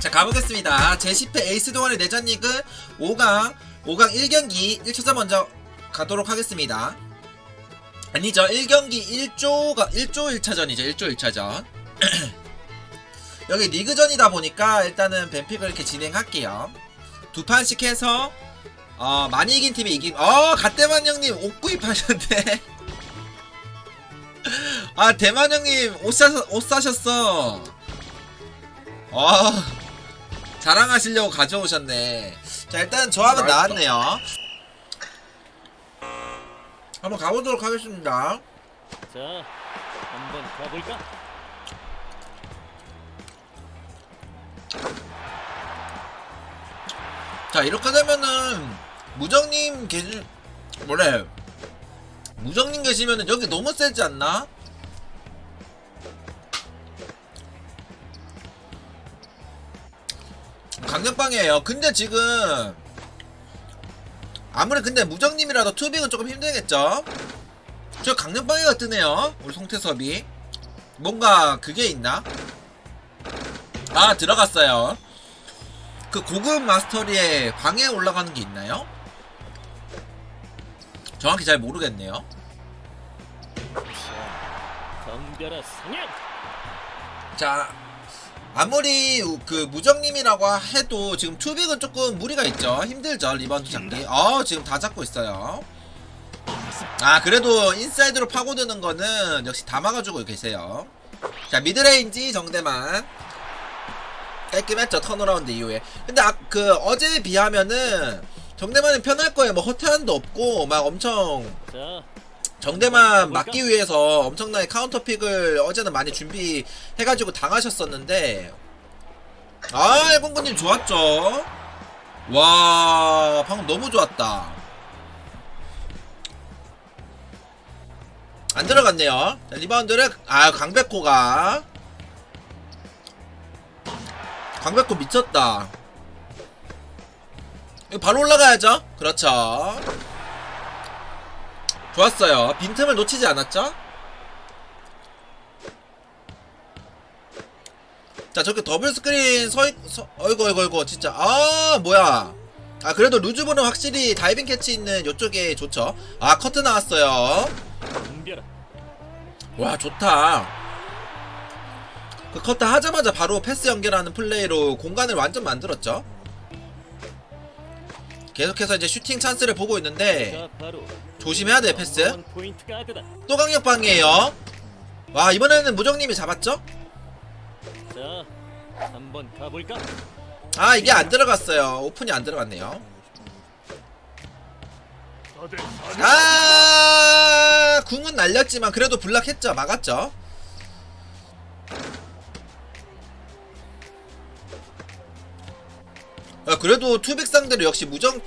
자 가보겠습니다. 제10회 에이스 동아리 내전 리그 5강 5강 1경기 1차전 먼저 가도록 하겠습니다. 아니죠. 1경기 1조가 1조 1차전이죠. 1조 1차전. 여기 리그전이다 보니까 일단은 뱀픽을 이렇게 진행할게요. 두 판씩 해서 어 많이 이긴 팀이 이긴 어 갓대만 형님 옷 구입하셨네 아 대만 형님 옷, 사, 옷 사셨어 아 자랑하시려고 가져오셨네. 자, 일단 조합은 나왔네요. 한번 가보도록 하겠습니다. 자, 한번 가볼까? 자, 이렇게 되면은, 무정님 계시, 뭐래. 무정님 계시면은 여기 너무 세지 않나? 강력방이에요. 근데 지금, 아무리 근데 무정님이라도 투빅은 조금 힘들겠죠? 저 강력방이가 뜨네요. 우리 송태섭이. 뭔가 그게 있나? 아, 들어갔어요. 그 고급 마스터리에 방에 올라가는 게 있나요? 정확히 잘 모르겠네요. 자, 덤벼라 상향. 자, 아무리 그 무정님이라고 해도 지금 투빅은 조금 무리가 있죠. 힘들죠. 리바운드 잡기. 어, 지금 다 잡고 있어요. 아, 그래도 인사이드로 파고드는 거는 역시 다 막아주고 계세요. 자, 미드레인지 정대만. 깔끔했죠. 턴어라운드 이후에. 근데 아, 그 어제에 비하면은 정대만은 편할 거예요. 뭐 허태한도 없고 막 엄청 자, 정대만 막기 위해서 엄청나게 카운터 픽을 어제는 많이 준비해가지고 당하셨었는데. 아 일본군님 좋았죠? 와 방금 너무 좋았다. 안 들어갔네요. 자, 리바운드를 아 강백호가. 강백호 미쳤다 바로 올라가야죠 그렇죠 좋았어요. 빈틈을 놓치지 않았죠? 자, 저렇게 더블 스크린 서, 서 어이구, 어이구, 어이구, 진짜. 아, 뭐야. 아, 그래도 루즈보는 확실히 다이빙 캐치 있는 요쪽에 좋죠. 아, 커트 나왔어요. 와, 좋다. 그 커트 하자마자 바로 패스 연결하는 플레이로 공간을 완전 만들었죠. 계속해서 이제 슈팅 찬스를 보고 있는데, 조심해야 돼, 패스. 또 강력 방이에요. 와 이번에는 무정님이 잡았죠? 아 이게 안 들어갔어요. 오픈이 안 들어갔네요. 아 궁은 날렸지만 그래도 블락했죠. 막았죠. 야, 그래도 투빅 상대로 역시 무정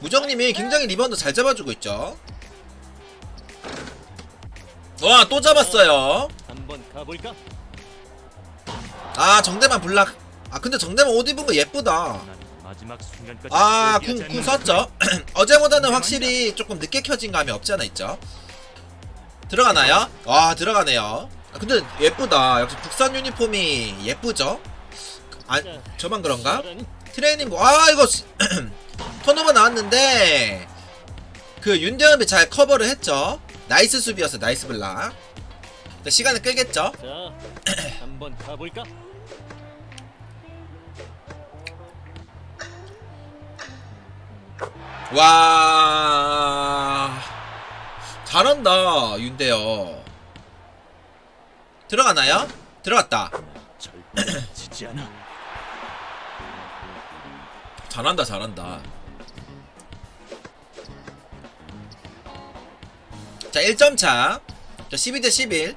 무정님이 굉장히 리바운드 잘 잡아주고 있죠. 와 또 잡았어요. 한번 가볼까? 아 정대만 블락 아 근데 정대만 옷 입은 거 예쁘다 난 마지막 순간까지 아 포기하지 궁 썼죠 어제보다는 확실히 조금 늦게 켜진 감이 없지 않아 있죠 들어가나요? 와 들어가네요 아, 근데 예쁘다 역시 국산 유니폼이 예쁘죠 아 자, 저만 그런가? 잘하니? 트레이닝복 아 이거 시- 턴오버 나왔는데 그 윤대현이 잘 커버를 했죠 나이스 수비였어 나이스 블락 자, 시간을 끌겠죠 자, 한번 가볼까? 와 잘한다 윤대요 들어가나요? 들어갔다 절대 지지 않아. 잘한다 잘한다. 자 1점 차. 자, 12대 11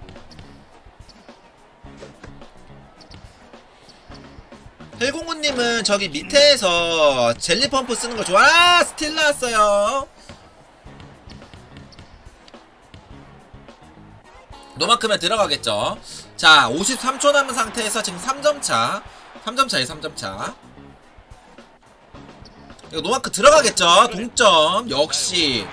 헬공구님은 저기 밑에서 젤리 펌프 쓰는 거 좋아. 아 스틸 나왔어요. 노만큼은 들어가겠죠. 자 53초 남은 상태에서 지금 3점 차. 3점 차에 3점 차 이거 노마크 들어가겠죠? 동점. 역시.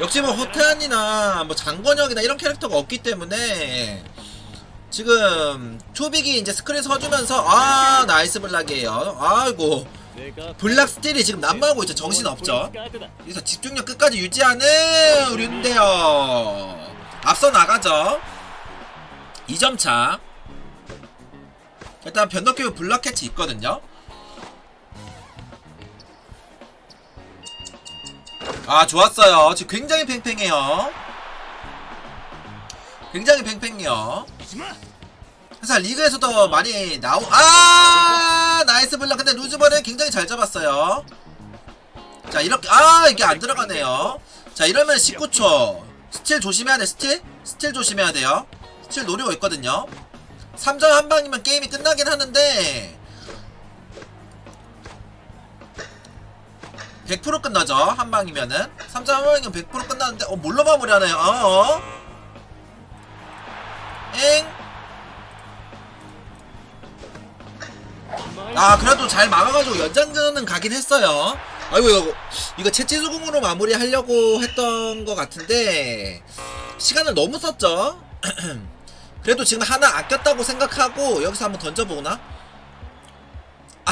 역시 뭐 호태안이나 뭐 장건영이나 이런 캐릭터가 없기 때문에. 지금 초빅이 이제 스크린 서주면서 아 나이스 블락이에요. 아이고. 블락 스틸이 지금 남발하고 있죠. 정신 없죠. 여기서 집중력 끝까지 유지하는 류인데요. 앞서 나가죠. 2점 차. 일단 변덕규 블락 캐치 있거든요 아 좋았어요. 지금 굉장히 팽팽해요. 굉장히 팽팽해요. 사실 리그에서도 많이 나오 아! 나이스 블락. 근데 루즈버는 굉장히 잘 잡았어요. 자 이렇게 아 이게 안 들어가네요. 자 이러면 19초. 스틸 조심해야 돼 스틸? 스틸 조심해야 돼요. 스틸 노리고 있거든요. 3점 한 방이면 게임이 끝나긴 하는데 100% 끝나죠? 한 방이면은. 3점 한 방이면 100% 끝나는데 어 뭘로 마무리하나요? 어어. 엥? 아 그래도 잘 막아가지고 연장전은 가긴 했어요. 아이고 이거 이거 채치수궁으로 마무리하려고 했던 것 같은데 시간을 너무 썼죠? 그래도 지금 하나 아꼈다고 생각하고 여기서 한번 던져보나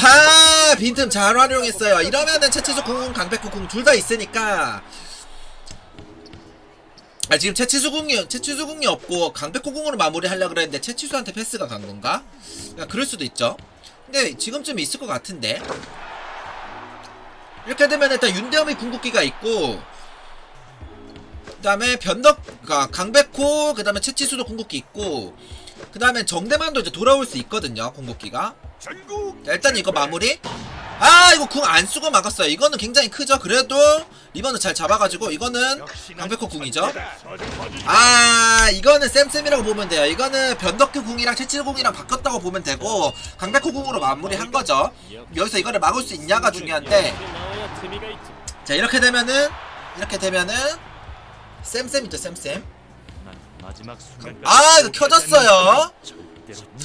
아 빈틈 잘 활용했어요. 이러면은 채치수 궁 강백구 궁 둘 다 있으니까. 아 지금 채치수 궁이 채치수 궁이 없고 강백호궁으로 마무리하려고 그랬는데 채치수한테 패스가 간 건가? 야, 그럴 수도 있죠. 근데 지금쯤 있을 것 같은데. 이렇게 되면 일단 윤대hom이 궁극기가 있고 그 다음에 변덕 가 강백호 그 다음에 채치수도 궁극기 있고 그 다음에 정대만도 이제 돌아올 수 있거든요 궁극기가 일단 이거 마무리. 아 이거 궁 안 쓰고 막았어요. 이거는 굉장히 크죠 그래도? 리버는 잘 잡아가지고 이거는 강백호 궁이죠? 아 이거는 쌤쌤이라고 보면 돼요. 이거는 변덕규 궁이랑 채칠 궁이랑 바꿨다고 보면 되고 강백호 궁으로 마무리한 거죠. 여기서 이거를 막을 수 있냐가 중요한데. 자 이렇게 되면은 이렇게 되면은 쌤쌤이죠 쌤쌤. 아 이거 켜졌어요.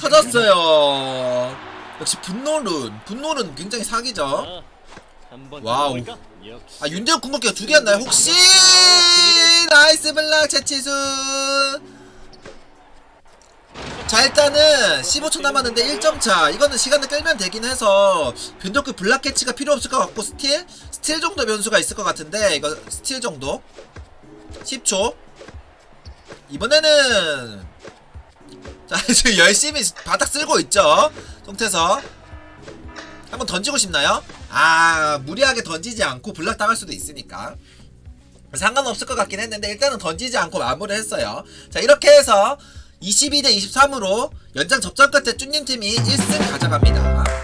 켜졌어요 역시 분노룬 분노룬 굉장히 사기죠. 아, 한번 와우. 아 윤대혁 궁극기가 두 개였나요? 혹시? 나이스 블락 채치수. 자 일단은 15초 남았는데 1점 차. 이거는 시간을 끌면 되긴 해서 변덕그 블락 캐치가 필요 없을 것 같고 스틸? 스틸 정도 변수가 있을 것 같은데 이거 스틸 정도? 10초? 이번에는 자 지금 열심히 바닥 쓸고 있죠? 송태서. 한번 던지고 싶나요? 아 무리하게 던지지 않고 블락 당할 수도 있으니까. 상관없을 것 같긴 했는데 일단은 던지지 않고 마무리를 했어요. 자 이렇게 해서 22대 23으로 연장 접전 끝에 쭈님 팀이 1승 가져갑니다